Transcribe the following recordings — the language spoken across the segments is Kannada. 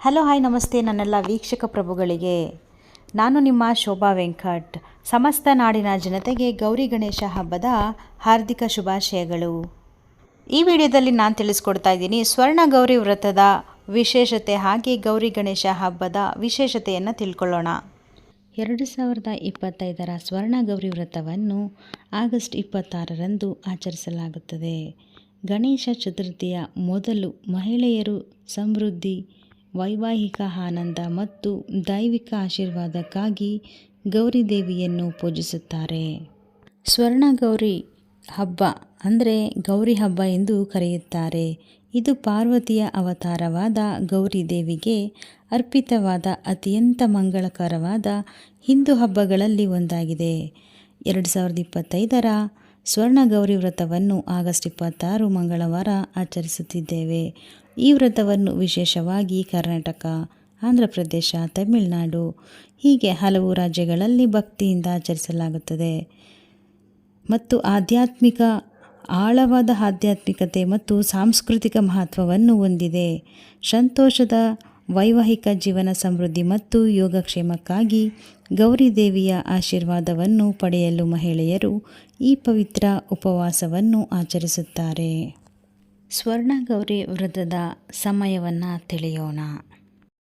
ಹಲೋ, ಹಾಯ್, ನಮಸ್ತೆ ನನ್ನೆಲ್ಲ ವೀಕ್ಷಕ ಪ್ರಭುಗಳಿಗೆ. ನಾನು ನಿಮ್ಮ ಶೋಭಾ ವೆಂಕಟ್. ಸಮಸ್ತ ನಾಡಿನ ಜನತೆಗೆ ಗೌರಿ ಗಣೇಶ ಹಬ್ಬದ ಹಾರ್ದಿಕ ಶುಭಾಶಯಗಳು. ಈ ವಿಡಿಯೋದಲ್ಲಿ ನಾನು ತಿಳಿಸ್ಕೊಡ್ತಾ ಇದ್ದೀನಿ, ಸ್ವರ್ಣ ಗೌರಿ ವ್ರತದ ವಿಶೇಷತೆ ಹಾಗೆ ಗೌರಿ ಗಣೇಶ ಹಬ್ಬದ ವಿಶೇಷತೆಯನ್ನು ತಿಳ್ಕೊಳ್ಳೋಣ. ಎರಡು ಸಾವಿರದ ಇಪ್ಪತ್ತೈದರ ಸ್ವರ್ಣ ಗೌರಿ ವ್ರತವನ್ನು ಆಗಸ್ಟ್ ಇಪ್ಪತ್ತಾರರಂದು ಆಚರಿಸಲಾಗುತ್ತದೆ. ಗಣೇಶ ಚತುರ್ಥಿಯ ಮೊದಲು ಮಹಿಳೆಯರು ಸಮೃದ್ಧಿ ವೈವಾಹಿಕ ಆನಂದ ಮತ್ತು ದೈವಿಕ ಆಶೀರ್ವಾದಕ್ಕಾಗಿ ಗೌರಿ ದೇವಿಯನ್ನು ಪೂಜಿಸುತ್ತಾರೆ. ಸ್ವರ್ಣ ಗೌರಿ ಹಬ್ಬ ಅಂದರೆ ಗೌರಿ ಹಬ್ಬ ಎಂದು ಕರೆಯುತ್ತಾರೆ. ಇದು ಪಾರ್ವತಿಯ ಅವತಾರವಾದ ಗೌರಿ ದೇವಿಗೆ ಅರ್ಪಿತವಾದ ಅತ್ಯಂತ ಮಂಗಳಕರವಾದ ಹಿಂದೂ ಹಬ್ಬಗಳಲ್ಲಿ ಒಂದಾಗಿದೆ. ಎರಡು ಸಾವಿರದ ಇಪ್ಪತ್ತೈದರ ಸ್ವರ್ಣ ಗೌರಿ ವ್ರತವನ್ನು ಆಗಸ್ಟ್ ಇಪ್ಪತ್ತಾರು ಮಂಗಳವಾರ ಆಚರಿಸುತ್ತಿದ್ದೇವೆ. ಈ ವ್ರತವನ್ನು ವಿಶೇಷವಾಗಿ ಕರ್ನಾಟಕ ಆಂಧ್ರ ಪ್ರದೇಶ ತಮಿಳುನಾಡು, ಹೀಗೆ ಹಲವು ರಾಜ್ಯಗಳಲ್ಲಿ ಭಕ್ತಿಯಿಂದ ಆಚರಿಸಲಾಗುತ್ತದೆ. ಮತ್ತು ಆಧ್ಯಾತ್ಮಿಕ, ಆಳವಾದ ಆಧ್ಯಾತ್ಮಿಕತೆ ಮತ್ತು ಸಾಂಸ್ಕೃತಿಕ ಮಹತ್ವವನ್ನು ಹೊಂದಿದೆ. ಸಂತೋಷದ, ವೈವಾಹಿಕ ಜೀವನ ಸಮೃದ್ಧಿ ಮತ್ತು ಯೋಗಕ್ಷೇಮಕ್ಕಾಗಿ ಗೌರಿ ದೇವಿಯ ಆಶೀರ್ವಾದವನ್ನು ಪಡೆಯಲು ಮಹಿಳೆಯರು ಈ ಪವಿತ್ರ ಉಪವಾಸವನ್ನು ಆಚರಿಸುತ್ತಾರೆ. ಸ್ವರ್ಣ ಗೌರಿ ವ್ರತದ ಸಮಯವನ್ನು ತಿಳಿಯೋಣ.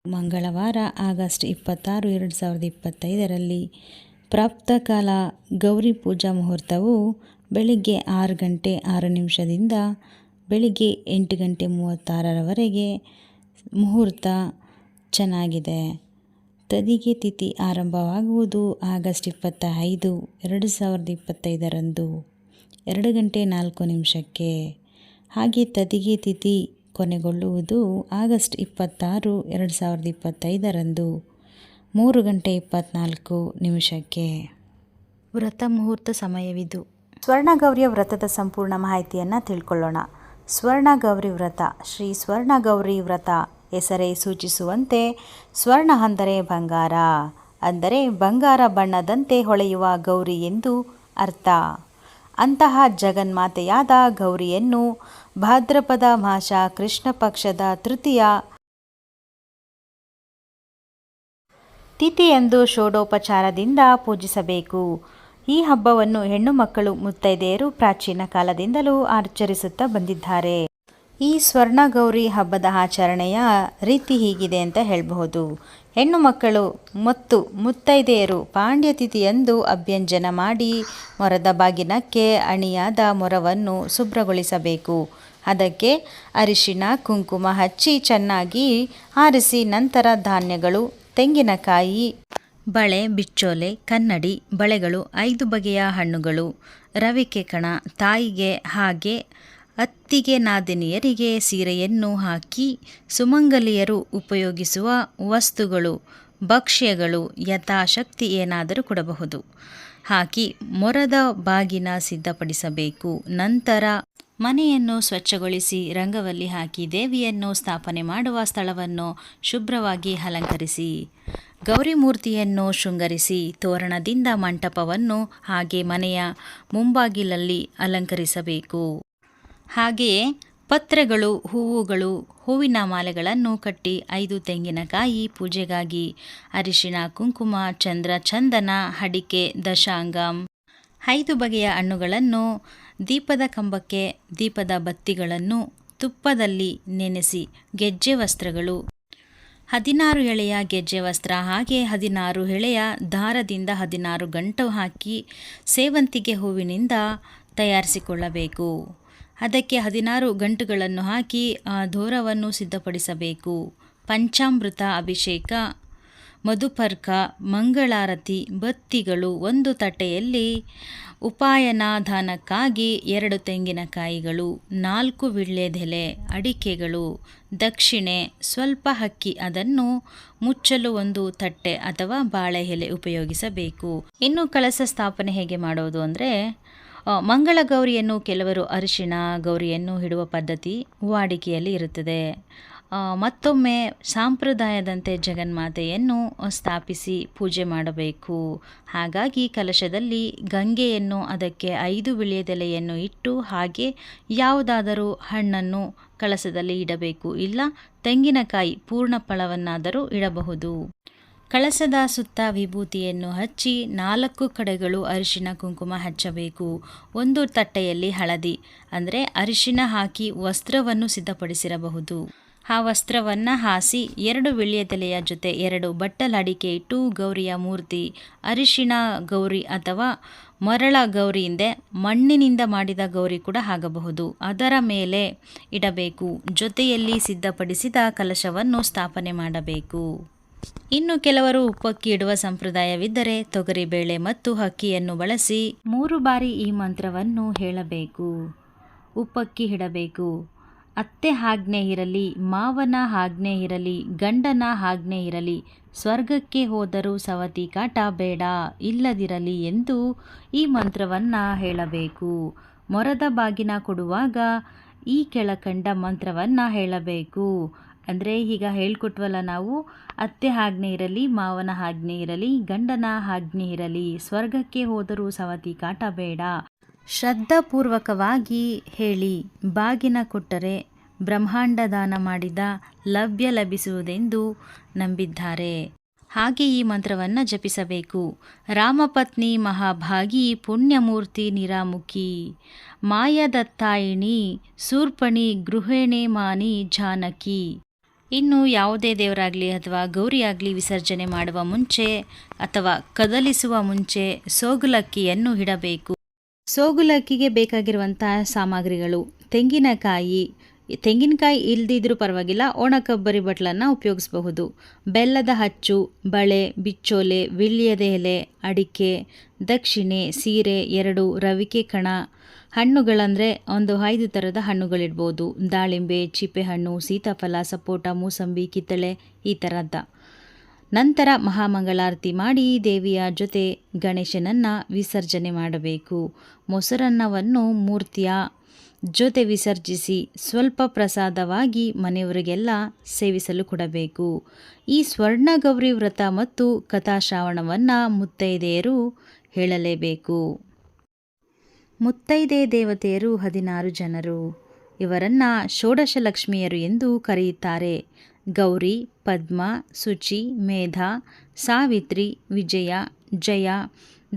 ಮಂಗಳವಾರ ಆಗಸ್ಟ್ ಇಪ್ಪತ್ತಾರು, ಎರಡು ಸಾವಿರದ ಇಪ್ಪತ್ತೈದರಲ್ಲಿ ಪ್ರಾಪ್ತಕಾಲ ಗೌರಿ ಪೂಜಾ ಮುಹೂರ್ತವು ಬೆಳಿಗ್ಗೆ ಆರು ಗಂಟೆ ಆರು ನಿಮಿಷದಿಂದ ಬೆಳಿಗ್ಗೆ ಎಂಟು ಗಂಟೆ ಮೂವತ್ತಾರರವರೆಗೆ ಮುಹೂರ್ತ ಚೆನ್ನಾಗಿದೆ. ತದಿಗೆ ತಿಥಿ ಆರಂಭವಾಗುವುದು ಆಗಸ್ಟ್ ಇಪ್ಪತ್ತ ಐದು ಎರಡು ಸಾವಿರದ ಇಪ್ಪತ್ತೈದರಂದು. ಎರಡು ಗಂಟೆ ನಾಲ್ಕು ನಿಮಿಷಕ್ಕೆ. ಹಾಗೆ ತದಿಗೆ ತಿಥಿ ಕೊನೆಗೊಳ್ಳುವುದು ಆಗಸ್ಟ್ ಇಪ್ಪತ್ತಾರು, ಎರಡು ಸಾವಿರದ ಇಪ್ಪತ್ತೈದರಂದು. ಮೂರು ಗಂಟೆ ಇಪ್ಪತ್ತ್ನಾಲ್ಕು ನಿಮಿಷಕ್ಕೆ. ವ್ರತ ಮುಹೂರ್ತ ಸಮಯವಿದು. ಸ್ವರ್ಣಗೌರಿಯ ವ್ರತದ ಸಂಪೂರ್ಣ ಮಾಹಿತಿಯನ್ನು ತಿಳ್ಕೊಳ್ಳೋಣ. ಸ್ವರ್ಣಗೌರಿ ವ್ರತ, ಶ್ರೀ ಸ್ವರ್ಣಗೌರಿ ವ್ರತ ಹೆಸರೇ ಸೂಚಿಸುವಂತೆ ಸ್ವರ್ಣ ಅಂದರೆ ಬಂಗಾರ. ಅಂದರೆ ಬಂಗಾರ ಬಣ್ಣದಂತೆ ಹೊಳೆಯುವ ಗೌರಿ ಎಂದು ಅರ್ಥ. ಅಂತಹ ಜಗನ್ಮಾತೆಯಾದ ಗೌರಿಯನ್ನು ಭಾದ್ರಪದ ಮಾಸ ಕೃಷ್ಣ ಪಕ್ಷದ ತೃತೀಯ ತಿಥಿಯಂದು ಷೋಡೋಪಚಾರದಿಂದ ಪೂಜಿಸಬೇಕು. ಈ ಹಬ್ಬವನ್ನು ಹೆಣ್ಣು ಮಕ್ಕಳು ಮುತ್ತೈದೆಯರು ಪ್ರಾಚೀನ ಕಾಲದಿಂದಲೂ ಆಚರಿಸುತ್ತಾ ಬಂದಿದ್ದಾರೆ. ಈ ಸ್ವರ್ಣ ಗೌರಿ ಹಬ್ಬದ ಆಚರಣೆಯ ರೀತಿ ಹೀಗಿದೆ ಅಂತ ಹೇಳಬಹುದು. ಹೆಣ್ಣು ಮಕ್ಕಳು ಮತ್ತು ಮುತ್ತೈದೆಯರು ಪಾಂಡ್ಯತಿಥಿಯಂದು ಅಭ್ಯಂಜನ ಮಾಡಿ ಮೊರದ ಬಾಗಿನಕ್ಕೆ ಅಣಿಯಾದ ಮೊರವನ್ನು ಶುಭ್ರಗೊಳಿಸಬೇಕು. ಅದಕ್ಕೆ ಅರಿಶಿಣ, ಕುಂಕುಮ ಹಚ್ಚಿ ಚೆನ್ನಾಗಿ ಆರಿಸಿ ನಂತರ ಧಾನ್ಯಗಳು, ತೆಂಗಿನಕಾಯಿ, ಬಳೆ, ಬಿಚ್ಚೋಲೆ, ಕನ್ನಡಿ, ಬಳೆಗಳು, ಐದು ಬಗೆಯ ಹಣ್ಣುಗಳು ರವಿಕೆ ಕಣ ತಾಯಿಗೆ ಹಾಗೆ ಅತ್ತಿಗೆ ನಾದಿನಿಯರಿಗೆ ಸೀರೆಯನ್ನು ಹಾಕಿ ಸುಮಂಗಲಿಯರು ಉಪಯೋಗಿಸುವ ವಸ್ತುಗಳು, ಭಕ್ಷ್ಯಗಳು, ಯಥಾಶಕ್ತಿ ಏನಾದರೂ ಕೊಡಬಹುದು. ಹಾಕಿ ಮೊರದ ಬಾಗಿನ ಸಿದ್ಧಪಡಿಸಬೇಕು. ನಂತರ ಮನೆಯನ್ನು ಸ್ವಚ್ಛಗೊಳಿಸಿ ರಂಗವಲ್ಲಿ ಹಾಕಿ ದೇವಿಯನ್ನು ಸ್ಥಾಪನೆ ಮಾಡುವ ಸ್ಥಳವನ್ನು ಶುಭ್ರವಾಗಿ ಅಲಂಕರಿಸಿ ಗೌರಿ ಮೂರ್ತಿಯನ್ನು ಶೃಂಗರಿಸಿ ತೋರಣದಿಂದ ಮಂಟಪವನ್ನು ಹಾಗೆ ಮನೆಯ ಮುಂಬಾಗಿಲಲ್ಲಿ ಅಲಂಕರಿಸಬೇಕು. ಹಾಗೆಯೇ ಪತ್ರೆಗಳು, ಹೂವುಗಳು, ಹೂವಿನ ಮಾಲೆಗಳನ್ನು ಕಟ್ಟಿ ಐದು ತೆಂಗಿನಕಾಯಿ ಪೂಜೆಗಾಗಿ ಅರಿಶಿಣ, ಕುಂಕುಮ, ಚಂದ್ರ, ಚಂದನ ಅಡಿಕೆ ದಶಾಂಗಂ, ಐದು ಬಗೆಯ ಹಣ್ಣುಗಳನ್ನು ದೀಪದ ಕಂಬಕ್ಕೆ, ದೀಪದ ಬತ್ತಿಗಳನ್ನು ತುಪ್ಪದಲ್ಲಿ ನೆನೆಸಿ ಗೆಜ್ಜೆ ವಸ್ತ್ರಗಳು, ಹದಿನಾರು ಎಳೆಯ ಗೆಜ್ಜೆ ವಸ್ತ್ರ ಹಾಗೆ ಹದಿನಾರು ಎಳೆಯ ದಾರದಿಂದ ಹದಿನಾರು ಗಂಟು ಹಾಕಿ ಸೇವಂತಿಗೆ ಹೂವಿನಿಂದ ತಯಾರಿಸಿಕೊಳ್ಳಬೇಕು. ಅದಕ್ಕೆ ಹದಿನಾರು ಗಂಟುಗಳನ್ನು ಹಾಕಿ, ಆ ಧೋರವನ್ನು ಸಿದ್ಧಪಡಿಸಬೇಕು. ಪಂಚಾಮೃತ ಅಭಿಷೇಕ, ಮಧುಪರ್ಕ, ಮಂಗಳಾರತಿ, ಬತ್ತಿಗಳು ಒಂದು ತಟ್ಟೆಯಲ್ಲಿ, ಉಪಾಯನಾಧಾನಕ್ಕಾಗಿ ಎರಡು ತೆಂಗಿನಕಾಯಿಗಳು, ನಾಲ್ಕು ವಿಳ್ಳೆದೆಲೆ ಅಡಿಕೆಗಳು, ದಕ್ಷಿಣೆ ಸ್ವಲ್ಪ ಹಕ್ಕಿ ಅದನ್ನು ಮುಚ್ಚಲು ಒಂದು ತಟ್ಟೆ ಅಥವಾ ಬಾಳೆ ಎಲೆ ಉಪಯೋಗಿಸಬೇಕು. ಇನ್ನು ಕಳಸ ಸ್ಥಾಪನೆ ಹೇಗೆ ಮಾಡೋದು ಅಂದರೆ ಮಂಗಳ ಗೌರಿಯನ್ನು ಕೆಲವರು ಅರಿಶಿಣ ಗೌರಿಯನ್ನು ಹಿಡುವ ಪದ್ಧತಿ ವಾಡಿಕೆಯಲ್ಲಿ ಇರುತ್ತದೆ. ಮತ್ತೊಮ್ಮೆ ಸಾಂಪ್ರದಾಯದಂತೆ ಜಗನ್ಮಾತೆಯನ್ನು ಸ್ಥಾಪಿಸಿ ಪೂಜೆ ಮಾಡಬೇಕು. ಹಾಗಾಗಿ ಕಲಶದಲ್ಲಿ ಗಂಗೆಯನ್ನು ಅದಕ್ಕೆ ಐದು ಬಿಳಿಯದೆಲೆಯನ್ನು ಇಟ್ಟು ಹಾಗೆ ಯಾವುದಾದರೂ ಹಣ್ಣನ್ನು ಕಳಸದಲ್ಲಿ ಇಡಬೇಕು. ಇಲ್ಲ, ತೆಂಗಿನಕಾಯಿ ಪೂರ್ಣ ಫಳವನ್ನಾದರೂ ಇಡಬಹುದು. ಕಳಸದ ಸುತ್ತ ವಿಭೂತಿಯನ್ನು ಹಚ್ಚಿ ನಾಲ್ಕು ಕಡೆಗಳು ಅರಿಶಿನ ಕುಂಕುಮ ಹಚ್ಚಬೇಕು. ಒಂದು ತಟ್ಟೆಯಲ್ಲಿ ಹಳದಿ, ಅಂದರೆ ಅರಿಶಿನ ಹಾಕಿ ವಸ್ತ್ರವನ್ನು ಸಿದ್ಧಪಡಿಸಿರಬಹುದು. ಆ ವಸ್ತ್ರವನ್ನು ಹಾಸಿ ಎರಡು ವಿಳ್ಯದೆಲೆಯ ಜೊತೆ ಎರಡು ಬಟ್ಟಲಡಿಕೆ ಇಟ್ಟು ಗೌರಿಯ ಮೂರ್ತಿ, ಅರಿಶಿಣ ಗೌರಿ ಅಥವಾ ಮರಳ ಗೌರಿಯಿಂದ ಮಣ್ಣಿನಿಂದ ಮಾಡಿದ ಗೌರಿ ಕೂಡ ಆಗಬಹುದು. ಅದರ ಮೇಲೆ ಇಡಬೇಕು. ಜೊತೆಯಲ್ಲಿ ಸಿದ್ಧಪಡಿಸಿದ ಕಲಶವನ್ನು ಸ್ಥಾಪನೆ ಮಾಡಬೇಕು. ಇನ್ನು ಕೆಲವರು ಉಪ್ಪಕ್ಕಿ ಇಡುವ ಸಂಪ್ರದಾಯವಿದ್ದರೆ ತೊಗರಿಬೇಳೆ ಮತ್ತು ಹಕ್ಕಿಯನ್ನು ಬಳಸಿ ಮೂರು ಬಾರಿ ಈ ಮಂತ್ರವನ್ನು ಹೇಳಬೇಕು. ಉಪ್ಪಕ್ಕಿ ಇಡಬೇಕು ಅತ್ತೆ ಆಜ್ಞೆ ಇರಲಿ, ಮಾವನ ಆಜ್ಞೆ ಇರಲಿ, ಗಂಡನ ಆಜ್ಞೆ ಇರಲಿ, ಸ್ವರ್ಗಕ್ಕೆ ಹೋದರೂ ಸವತಿ ಕಾಟ ಬೇಡ, ಇಲ್ಲದಿರಲಿ ಎಂದು ಈ ಮಂತ್ರವನ್ನು ಹೇಳಬೇಕು. ಮೊರದ ಬಾಗಿನ ಕೊಡುವಾಗ ಈ ಕೆಳಕಂಡ ಮಂತ್ರವನ್ನು ಹೇಳಬೇಕು. ಅಂದರೆ ಈಗ ಹೇಳ್ಕೊಟ್ವಲ್ಲ ನಾವು, ಅತ್ತೆ ಆಜ್ಞೆ ಇರಲಿ, ಮಾವನ ಆಜ್ಞೆ ಇರಲಿ, ಗಂಡನ ಆಜ್ಞೆ ಇರಲಿ, ಸ್ವರ್ಗಕ್ಕೆ ಹೋದರೂ ಸವತಿ ಕಾಟ ಬೇಡ. ಶ್ರದ್ಧಾಪೂರ್ವಕವಾಗಿ ಹೇಳಿ, ಬಾಗಿನ ಕೊಟ್ಟರೆ ಬ್ರಹ್ಮಾಂಡ ದಾನ ಮಾಡಿದ ಲಭ್ಯ ಲಭಿಸುವುದೆಂದು ನಂಬಿದ್ದಾರೆ. ಹಾಗೆ ಈ ಮಂತ್ರವನ್ನು ಜಪಿಸಬೇಕು. ರಾಮಪತ್ನಿ ಮಹಾಭಾಗಿ ಪುಣ್ಯಮೂರ್ತಿ ನಿರಾಮುಖಿ, ಮಾಯದತ್ತಾಯಿಣಿ, ಸೂರ್ಪಣಿ ಗೃಹಿಣಿ ಮಾನಿ ಜಾನಕಿ. ಇನ್ನು ಯಾವುದೇ ದೇವರಾಗಲಿ ಅಥವಾ ಗೌರಿಯಾಗಲಿ ವಿಸರ್ಜನೆ ಮಾಡುವ ಮುಂಚೆ ಅಥವಾ ಕದಲಿಸುವ ಮುಂಚೆ ಸೋಗುಲಕ್ಕಿಯನ್ನು ಇಡಬೇಕು. ಸೋಗುಲಕ್ಕಿಗೆ ಬೇಕಾಗಿರುವಂತಹ ಸಾಮಗ್ರಿಗಳು, ತೆಂಗಿನಕಾಯಿ ತೆಂಗಿನಕಾಯಿ ಇಲ್ದಿದ್ರೂ ಪರವಾಗಿಲ್ಲ ಒಣ ಕೊಬ್ಬರಿ ಬಟ್ಲನ್ನು ಉಪಯೋಗಿಸಬಹುದು. ಬೆಲ್ಲದ ಹಚ್ಚು, ಬಳೆ, ಬಿಚ್ಚೋಲೆ, ವಿಳ್ಯದ ಎಲೆ, ಅಡಿಕೆ, ದಕ್ಷಿಣೆ, ಸೀರೆ, ಎರಡು, ರವಿಕೆ ಕಣ ಹಣ್ಣುಗಳಂದರೆ ಒಂದು ಐದು ಥರದ ಹಣ್ಣುಗಳಿರ್ಬೋದು. ದಾಳಿಂಬೆ, ಚಿಪ್ಪೆಹಣ್ಣು, ಸೀತಾಫಲ, ಸಪೋಟ, ಮೂಸಂಬಿ, ಕಿತ್ತಳೆ ಈ ಥರದ ನಂತರ ಮಹಾಮಂಗಳಾರತಿ ಮಾಡಿ ದೇವಿಯ ಜೊತೆ ಗಣೇಶನನ್ನು ವಿಸರ್ಜನೆ ಮಾಡಬೇಕು. ಮೊಸರನ್ನವನ್ನು ಮೂರ್ತಿಯ ಜೊತೆ ವಿಸರ್ಜಿಸಿ ಸ್ವಲ್ಪ ಪ್ರಸಾದವಾಗಿ ಮನೆಯವರಿಗೆಲ್ಲ ಸೇವಿಸಲು ಕೊಡಬೇಕು. ಈ ಸ್ವರ್ಣಗೌರಿ ವ್ರತ ಮತ್ತು ಕಥಾಶ್ರಾವಣವನ್ನು ಮುತ್ತೈದೆಯರು ಹೇಳಲೇಬೇಕು. ಮುತ್ತೈದೆ ದೇವತೆಯರು ಹದಿನಾರು ಜನರು. ಇವರನ್ನು ಷೋಡಶ ಲಕ್ಷ್ಮಿಯರು ಎಂದು ಕರೆಯುತ್ತಾರೆ. ಗೌರಿ, ಪದ್ಮ ಶುಚಿ ಮೇಧ, ಸಾವಿತ್ರಿ, ವಿಜಯ, ಜಯ,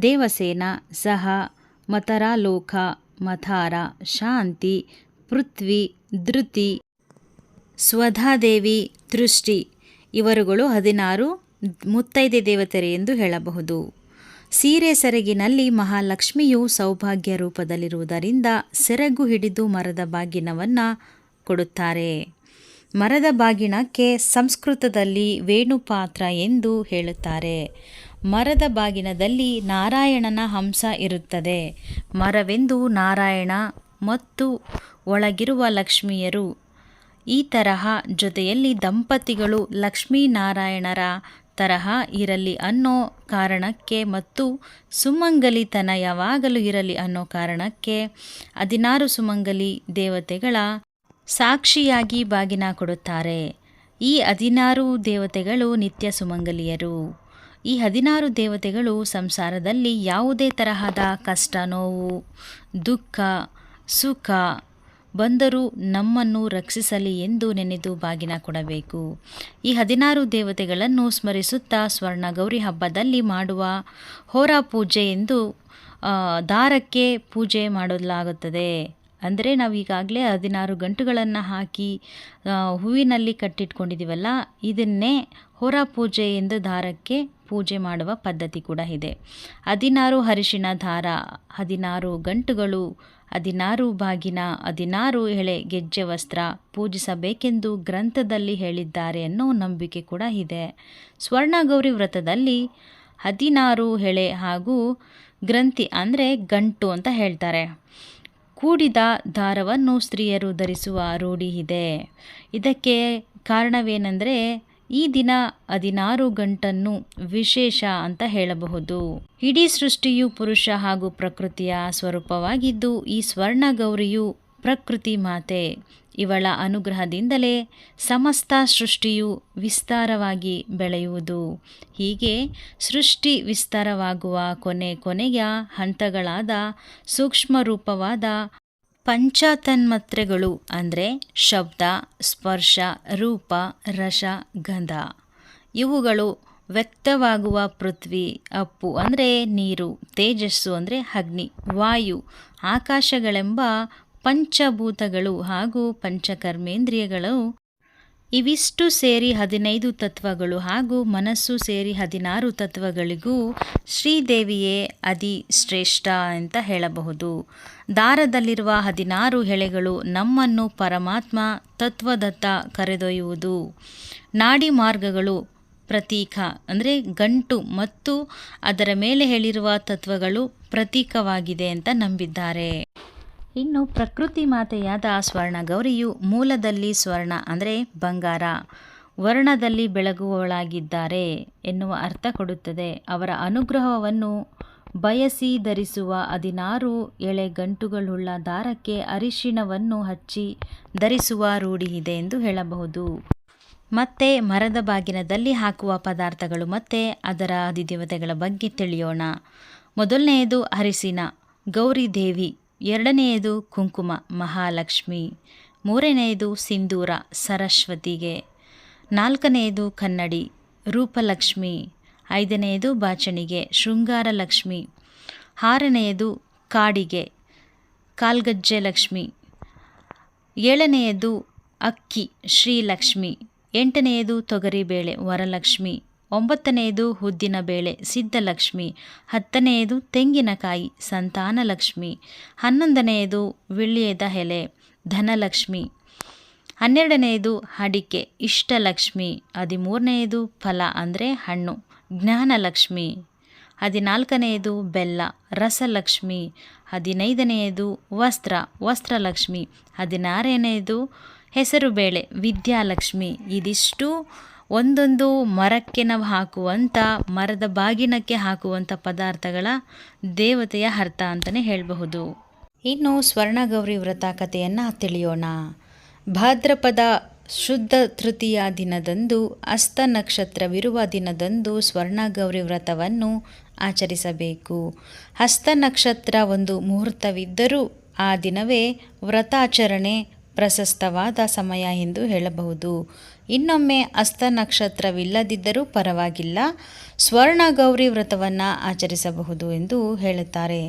ದೇವಸೇನ, ಸಹ ಮತರಾಲೋಕ ಮಥಾರ, ಶಾಂತಿ, ಪೃಥ್ವಿ, ಧೃತಿ, ಸ್ವಧಾದೇವಿ, ದೃಷ್ಟಿ. ಇವರುಗಳು ಹದಿನಾರು ಮುತ್ತೈದೆ ದೇವತೆರೆ ಎಂದು ಹೇಳಬಹುದು. ಸೀರೆ ಸೆರಗಿನಲ್ಲಿ ಮಹಾಲಕ್ಷ್ಮಿಯು ಸೌಭಾಗ್ಯ ರೂಪದಲ್ಲಿರುವುದರಿಂದ ಸೆರಗು ಹಿಡಿದು ಮರದ ಬಾಗಿನವನ್ನು ಕೊಡುತ್ತಾರೆ. ಮರದ ಬಾಗಿನಕ್ಕೆ ಸಂಸ್ಕೃತದಲ್ಲಿ ವೇಣುಪಾತ್ರ ಎಂದು ಹೇಳುತ್ತಾರೆ. ಮರದ ಬಾಗಿನದಲ್ಲಿ ನಾರಾಯಣನ ಹಂಸ ಇರುತ್ತದೆ. ಮರವೆಂದು ನಾರಾಯಣ ಮತ್ತು ಒಳಗಿರುವ ಲಕ್ಷ್ಮಿಯರು ಈ ತರಹ ಜೊತೆಯಲ್ಲಿ ದಂಪತಿಗಳು ಲಕ್ಷ್ಮೀನಾರಾಯಣರ ತರಹ ಇರಲಿ ಅನ್ನೋ ಕಾರಣಕ್ಕೆ ಮತ್ತು ಸುಮಂಗಲಿತನ ಯಾವಾಗಲೂ ಇರಲಿ ಅನ್ನೋ ಕಾರಣಕ್ಕೆ ಹದಿನಾರು ಸುಮಂಗಲಿ ದೇವತೆಗಳ ಸಾಕ್ಷಿಯಾಗಿ ಬಾಗಿನ ಕೊಡುತ್ತಾರೆ. ಈ ಹದಿನಾರು ದೇವತೆಗಳು ನಿತ್ಯ ಸುಮಂಗಲಿಯರು. ಈ ಹದಿನಾರು ದೇವತೆಗಳು ಸಂಸಾರದಲ್ಲಿ ಯಾವುದೇ ತರಹದ ಕಷ್ಟ, ನೋವು, ದುಃಖ, ಸುಖ ಬಂದರೂ ನಮ್ಮನ್ನು ರಕ್ಷಿಸಲಿ ಎಂದು ನೆನೆದು ಬಾಗಿನ ಕೊಡಬೇಕು. ಈ ಹದಿನಾರು ದೇವತೆಗಳನ್ನು ಸ್ಮರಿಸುತ್ತಾ ಸ್ವರ್ಣ ಗೌರಿ ಹಬ್ಬದಲ್ಲಿ ಮಾಡುವ ಹೋರ ಪೂಜೆ ಎಂದು ದಾರಕ್ಕೆ ಪೂಜೆ ಮಾಡಲಾಗುತ್ತದೆ. ಅಂದರೆ ನಾವು ಈಗಾಗಲೇ ಹದಿನಾರು ಗಂಟುಗಳನ್ನು ಹಾಕಿ ಹೂವಿನಲ್ಲಿ ಕಟ್ಟಿಟ್ಕೊಂಡಿದ್ದೀವಲ್ಲ ಇದನ್ನೇ ಹೊರ ಪೂಜೆ ಎಂದು ದಾರಕ್ಕೆ ಪೂಜೆ ಮಾಡುವ ಪದ್ಧತಿ ಕೂಡ ಇದೆ. ಹದಿನಾರು ಅರಿಶಿಣ ದಾರ, ಹದಿನಾರು ಗಂಟುಗಳು ಹದಿನಾರು ಬಾಗಿನ ಹದಿನಾರು ಎಳೆ ಗೆಜ್ಜೆ ವಸ್ತ್ರ ಪೂಜಿಸಬೇಕೆಂದು ಗ್ರಂಥದಲ್ಲಿ ಹೇಳಿದ್ದಾರೆ ಅನ್ನೋ ನಂಬಿಕೆ ಕೂಡ ಇದೆ. ಸ್ವರ್ಣಗೌರಿ ವ್ರತದಲ್ಲಿ ಹದಿನಾರು ಎಳೆ ಹಾಗೂ ಗ್ರಂಥಿ ಅಂದರೆ ಗಂಟು ಅಂತ ಹೇಳ್ತಾರೆ. ಕೂಡಿದ ದಾರವನ್ನು ಸ್ತ್ರೀಯರು ಧರಿಸುವ ರೂಢಿ ಇದೆ. ಇದಕ್ಕೆ ಕಾರಣವೇನೆಂದರೆ ಈ ದಿನ ಹದಿನಾರು ಗಂಟನ್ನು ವಿಶೇಷ ಅಂತ ಹೇಳಬಹುದು. ಇಡೀ ಸೃಷ್ಟಿಯು ಪುರುಷ ಹಾಗೂ ಪ್ರಕೃತಿಯ ಸ್ವರೂಪವಾಗಿದ್ದು, ಈ ಸ್ವರ್ಣ ಗೌರಿಯು ಪ್ರಕೃತಿ ಮಾತೆ. ಇವಳ ಅನುಗ್ರಹದಿಂದಲೇ ಸಮಸ್ತ ಸೃಷ್ಟಿಯು ವಿಸ್ತಾರವಾಗಿ ಬೆಳೆಯುವುದು. ಹೀಗೆ ಸೃಷ್ಟಿ ವಿಸ್ತಾರವಾಗುವ ಕೊನೆ ಕೊನೆಯ ಹಂತಗಳಾದ ಸೂಕ್ಷ್ಮ ರೂಪವಾದ ಪಂಚತನ್ಮತ್ರೆಗಳು ಅಂದರೆ ಶಬ್ದ, ಸ್ಪರ್ಶ, ರೂಪ, ರಸ, ಗಂಧ. ಇವುಗಳು ವ್ಯಕ್ತವಾಗುವ ಪೃಥ್ವಿ, ಅಪ್ಪು ಅಂದರೆ ನೀರು, ತೇಜಸ್ಸು ಅಂದರೆ ಅಗ್ನಿ, ವಾಯು, ಆಕಾಶಗಳೆಂಬ ಪಂಚಭೂತಗಳು ಹಾಗೂ ಪಂಚಕರ್ಮೇಂದ್ರಿಯಗಳು ಇವಿಷ್ಟು ಸೇರಿ ಹದಿನೈದು ತತ್ವಗಳು ಹಾಗೂ ಮನಸ್ಸು ಸೇರಿ ಹದಿನಾರು ತತ್ವಗಳಿಗೂ ಶ್ರೀದೇವಿಯೇ ಅದಿ ಶ್ರೇಷ್ಠ ಅಂತ ಹೇಳಬಹುದು. ದಾರದಲ್ಲಿರುವ ಹದಿನಾರು ಎಳೆಗಳು ನಮ್ಮನ್ನು ಪರಮಾತ್ಮ ತತ್ವದತ್ತ ಕರೆದೊಯ್ಯುವುದು. ನಾಡಿ ಮಾರ್ಗಗಳು ಪ್ರತೀಕ ಅಂದರೆ ಗಂಟು ಮತ್ತು ಅದರ ಮೇಲೆ ಹೇಳಿರುವ ತತ್ವಗಳು ಪ್ರತೀಕವಾಗಿದೆ ಅಂತ ನಂಬಿದ್ದಾರೆ. ಇನ್ನು ಪ್ರಕೃತಿ ಮಾತೆಯಾದ ಸ್ವರ್ಣ ಗೌರಿಯು ಮೂಲದಲ್ಲಿ ಸ್ವರ್ಣ, ಅಂದರೆ ಬಂಗಾರ, ವರ್ಣದಲ್ಲಿ ಬೆಳಗುವವಳಾಗಿದ್ದಾರೆ ಎನ್ನುವ ಅರ್ಥ ಕೊಡುತ್ತದೆ. ಅವರ ಅನುಗ್ರಹವನ್ನು ಬಯಸಿ ಧರಿಸುವ ಹದಿನಾರು ಎಳೆ ಗಂಟುಗಳುಳ್ಳ ದಾರಕ್ಕೆ ಅರಿಶಿಣವನ್ನು ಹಚ್ಚಿ ಧರಿಸುವ ರೂಢಿಯಿದೆ ಎಂದು ಹೇಳಬಹುದು. ಮತ್ತೆ ಮರದ ಬಾಗಿನದಲ್ಲಿ ಹಾಕುವ ಪದಾರ್ಥಗಳು ಮತ್ತೆ ಅದರ ಅಧಿದೇವತೆಗಳ ಬಗ್ಗೆ ತಿಳಿಯೋಣ. ಮೊದಲನೆಯದು ಅರಿಶಿನ ಗೌರಿ ದೇವಿ. ಎರಡನೆಯದು ಕುಂಕುಮ, ಮಹಾಲಕ್ಷ್ಮಿ. ಮೂರನೆಯದು ಸಿಂಧೂರ, ಸರಸ್ವತಿಗೆ. ನಾಲ್ಕನೆಯದು ಕನ್ನಡಿ, ರೂಪಲಕ್ಷ್ಮಿ. ಐದನೆಯದು ಬಾಚಣಿಗೆ ಶೃಂಗಾರ ಲಕ್ಷ್ಮಿ ಆರನೆಯದು ಕಾಡಿಗೆ ಕಾಲ್ಗಜ್ಜೆ ಲಕ್ಷ್ಮಿ ಏಳನೆಯದು ಅಕ್ಕಿ, ಶ್ರೀಲಕ್ಷ್ಮಿ. ಎಂಟನೆಯದು ತೊಗರಿಬೇಳೆ, ವರಲಕ್ಷ್ಮಿ. ಒಂಬತ್ತನೆಯದು ಉದ್ದಿನ ಬೇಳೆ, ಸಿದ್ಧಲಕ್ಷ್ಮಿ. ಹತ್ತನೆಯದು ತೆಂಗಿನಕಾಯಿ, ಸಂತಾನಲಕ್ಷ್ಮಿ. ಹನ್ನೊಂದನೆಯದು ವಿಳ್ಯದ ಎಲೆ, ಧನಲಕ್ಷ್ಮಿ. ಹನ್ನೆರಡನೆಯದು ಅಡಿಕೆ, ಇಷ್ಟಲಕ್ಷ್ಮಿ. ಹದಿಮೂರನೆಯದು ಫಲ ಅಂದರೆ ಹಣ್ಣು, ಜ್ಞಾನಲಕ್ಷ್ಮಿ. ಹದಿನಾಲ್ಕನೆಯದು ಬೆಲ್ಲ, ರಸಲಕ್ಷ್ಮಿ. ಹದಿನೈದನೆಯದು ವಸ್ತ್ರ, ವಸ್ತ್ರಲಕ್ಷ್ಮಿ. ಹದಿನಾರನೆಯದು ಹೆಸರುಬೇಳೆ, ವಿದ್ಯಾಲಕ್ಷ್ಮಿ. ಇದಿಷ್ಟು ಒಂದೊಂದು ಮರಕ್ಕೆ ನಾವು ಹಾಕುವಂಥ ಮರದ ಬಾಗಿನಕ್ಕೆ ಹಾಕುವಂಥ ಪದಾರ್ಥಗಳ ದೇವತೆಯ ಅರ್ಥ ಅಂತಲೇ ಹೇಳಬಹುದು. ಇನ್ನು ಸ್ವರ್ಣಗೌರಿ ವ್ರತ ಕಥೆಯನ್ನು ತಿಳಿಯೋಣ. ಭಾದ್ರಪದ ಶುದ್ಧ ತೃತೀಯ ದಿನದಂದು, ಅಸ್ತ ನಕ್ಷತ್ರವಿರುವ ದಿನದಂದು ಸ್ವರ್ಣಗೌರಿ ವ್ರತವನ್ನು ಆಚರಿಸಬೇಕು. ಹಸ್ತ ನಕ್ಷತ್ರ ಒಂದು ಮುಹೂರ್ತವಿದ್ದರೂ ಆ ದಿನವೇ ವ್ರತಾಚರಣೆ ಪ್ರಶಸ್ತವಾದ ಸಮಯ ಎಂದು ಹೇಳಬಹುದು. ಇನ್ನೊಮ್ಮೆ ಹಸ್ತ ನಕ್ಷತ್ರವಿಲ್ಲದಿದ್ದರೂ ಪರವಾಗಿಲ್ಲ. ಸ್ವರ್ಣ ಗೌರಿ ವ್ರತವನ್ನು ಆಚರಿಸಬಹುದು ಎಂದು ಹೇಳುತ್ತಾರೆ.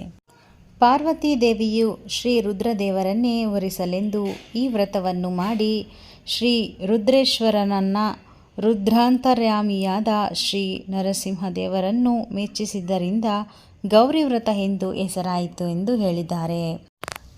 ಪಾರ್ವತಿ ದೇವಿಯು ಶ್ರೀ ರುದ್ರದೇವರನ್ನೇ ವರಿಸಲೆಂದು ಈ ವ್ರತವನ್ನು ಮಾಡಿ ಶ್ರೀ ರುದ್ರೇಶ್ವರನನ್ನ ರುದ್ರಾಂತರ್ಯಾಮಿಯಾದ ಶ್ರೀ ನರಸಿಂಹದೇವರನ್ನು ಮೆಚ್ಚಿಸಿದ್ದರಿಂದ ಗೌರಿ ವ್ರತ ಎಂದು ಹೆಸರಾಯಿತು ಎಂದು ಹೇಳಿದ್ದಾರೆ.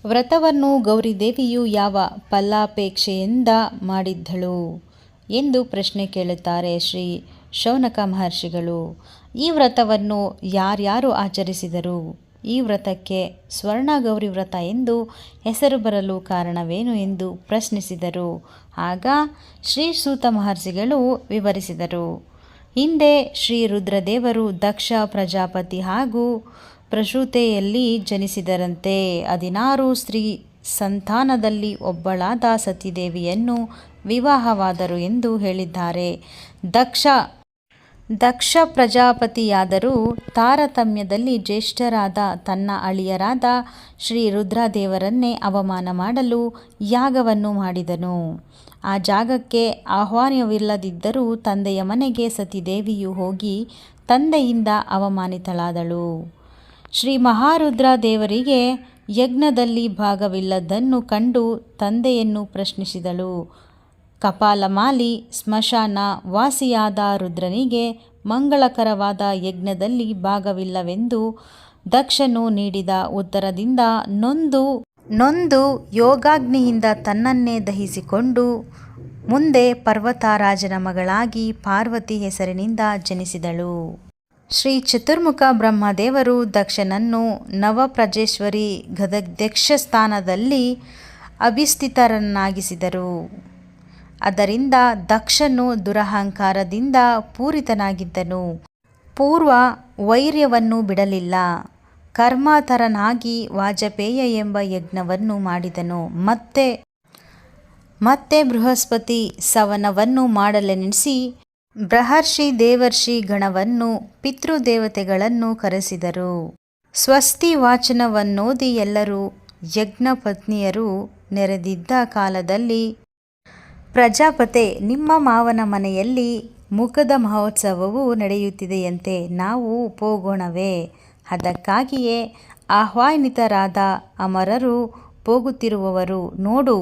ವ್ರತವನ್ನು ಗೌರಿದೇವಿಯು ಯಾವ ಫಲಾಪೇಕ್ಷೆಯಿಂದ ಮಾಡಿದ್ದಳು ಎಂದು ಪ್ರಶ್ನೆ ಕೇಳುತ್ತಾರೆ ಶ್ರೀ ಶೌನಕ ಮಹರ್ಷಿಗಳು. ಈ ವ್ರತವನ್ನು ಯಾರ್ಯಾರು ಆಚರಿಸಿದರು? ಈ ವ್ರತಕ್ಕೆ ಸ್ವರ್ಣಗೌರಿ ವ್ರತ ಎಂದು ಹೆಸರು ಬರಲು ಕಾರಣವೇನು ಎಂದು ಪ್ರಶ್ನಿಸಿದರು. ಆಗ ಶ್ರೀ ಸೂತ ಮಹರ್ಷಿಗಳು ವಿವರಿಸಿದರು. ಹಿಂದೆ ಶ್ರೀ ರುದ್ರದೇವರು ದಕ್ಷ ಪ್ರಜಾಪತಿ ಹಾಗೂ ಪ್ರಸೂತೆಯಲ್ಲಿ ಜನಿಸಿದರಂತೆ ಹದಿನಾರು ಸ್ತ್ರೀ ಸಂತಾನದಲ್ಲಿ ಒಬ್ಬಳಾದ ಸತಿದೇವಿಯನ್ನು ವಿವಾಹವಾದರು ಎಂದು ಹೇಳಿದ್ದಾರೆ. ದಕ್ಷ ದಕ್ಷ ಪ್ರಜಾಪತಿಯಾದರೂ ತಾರತಮ್ಯದಲ್ಲಿ ಜ್ಯೇಷ್ಠರಾದ ತನ್ನ ಅಳಿಯರಾದ ಶ್ರೀ ರುದ್ರದೇವರನ್ನೇ ಅವಮಾನ ಮಾಡಲು ಯಾಗವನ್ನು ಮಾಡಿದನು. ಆ ಜಾಗಕ್ಕೆ ಆಹ್ವಾನವಿಲ್ಲದಿದ್ದರೂ ತಂದೆಯ ಮನೆಗೆ ಸತಿದೇವಿಯು ಹೋಗಿ ತಂದೆಯಿಂದ ಅವಮಾನಿತಳಾದಳು. ಶ್ರೀ ಮಹಾರುದ್ರ ದೇವರಿಗೆ ಯಜ್ಞದಲ್ಲಿ ಭಾಗವಿಲ್ಲದನ್ನು ಕಂಡು ತಂದೆಯನ್ನು ಪ್ರಶ್ನಿಸಿದಳು. ಕಪಾಲಮಾಲಿ ಸ್ಮಶಾನ ವಾಸಿಯಾದ ರುದ್ರನಿಗೆ ಮಂಗಳಕರವಾದ ಯಜ್ಞದಲ್ಲಿ ಭಾಗವಿಲ್ಲವೆಂದು ದಕ್ಷನು ನೀಡಿದ ಉತ್ತರದಿಂದ ನೊಂದು ನೊಂದು ಯೋಗಾಗ್ನಿಯಿಂದ ತನ್ನನ್ನೇ ದಹಿಸಿಕೊಂಡು ಮುಂದೆ ಪರ್ವತಾರಾಜನ ಮಗಳಾಗಿ ಪಾರ್ವತಿ ಹೆಸರಿನಿಂದ ಜನಿಸಿದಳು. ಶ್ರೀ ಚತುರ್ಮುಖ ಬ್ರಹ್ಮದೇವರು ದಕ್ಷನನ್ನು ನವಪ್ರಜೇಶ್ವರಿ ಗದಧ್ಯಕ್ಷ ಸ್ಥಾನದಲ್ಲಿ ಅಭಿಸ್ಥಿತರನ್ನಾಗಿಸಿದರು. ಅದರಿಂದ ದಕ್ಷನು ದುರಹಂಕಾರದಿಂದ ಪೂರಿತನಾಗಿದ್ದನು. ಪೂರ್ವ ವೈರ್ಯವನ್ನು ಬಿಡಲಿಲ್ಲ. ಕರ್ಮಾತರನಾಗಿ ವಾಜಪೇಯ ಎಂಬ ಯಜ್ಞವನ್ನು ಮಾಡಿದನು. ಮತ್ತೆ ಮತ್ತೆ ಬೃಹಸ್ಪತಿ ಸವನವನ್ನು ಮಾಡಲೆನಿಸಿ ಬೃಹರ್ಷಿ ದೇವರ್ಷಿ ಗಣವನ್ನು ಪಿತೃದೇವತೆಗಳನ್ನು ಕರೆಸಿದರು. ಸ್ವಸ್ತಿ ವಾಚನವನ್ನೋದಿ ಎಲ್ಲರೂ ಯಜ್ಞಪತ್ನಿಯರು ನೆರೆದಿದ್ದ ಕಾಲದಲ್ಲಿ ಪ್ರಜಾಪತೆ ನಿಮ್ಮ ಮಾವನ ಮನೆಯಲ್ಲಿ ಮುಖದ ಮಹೋತ್ಸವವು ನಡೆಯುತ್ತಿದೆಯಂತೆ ನಾವು ಹೋಗೋಣವೇ ಅದಕ್ಕಾಗಿಯೇ ಆಹ್ವಾನಿತರಾದ ಅಮರರು ಹೋಗುತ್ತಿರುವವರು ನೋಡು,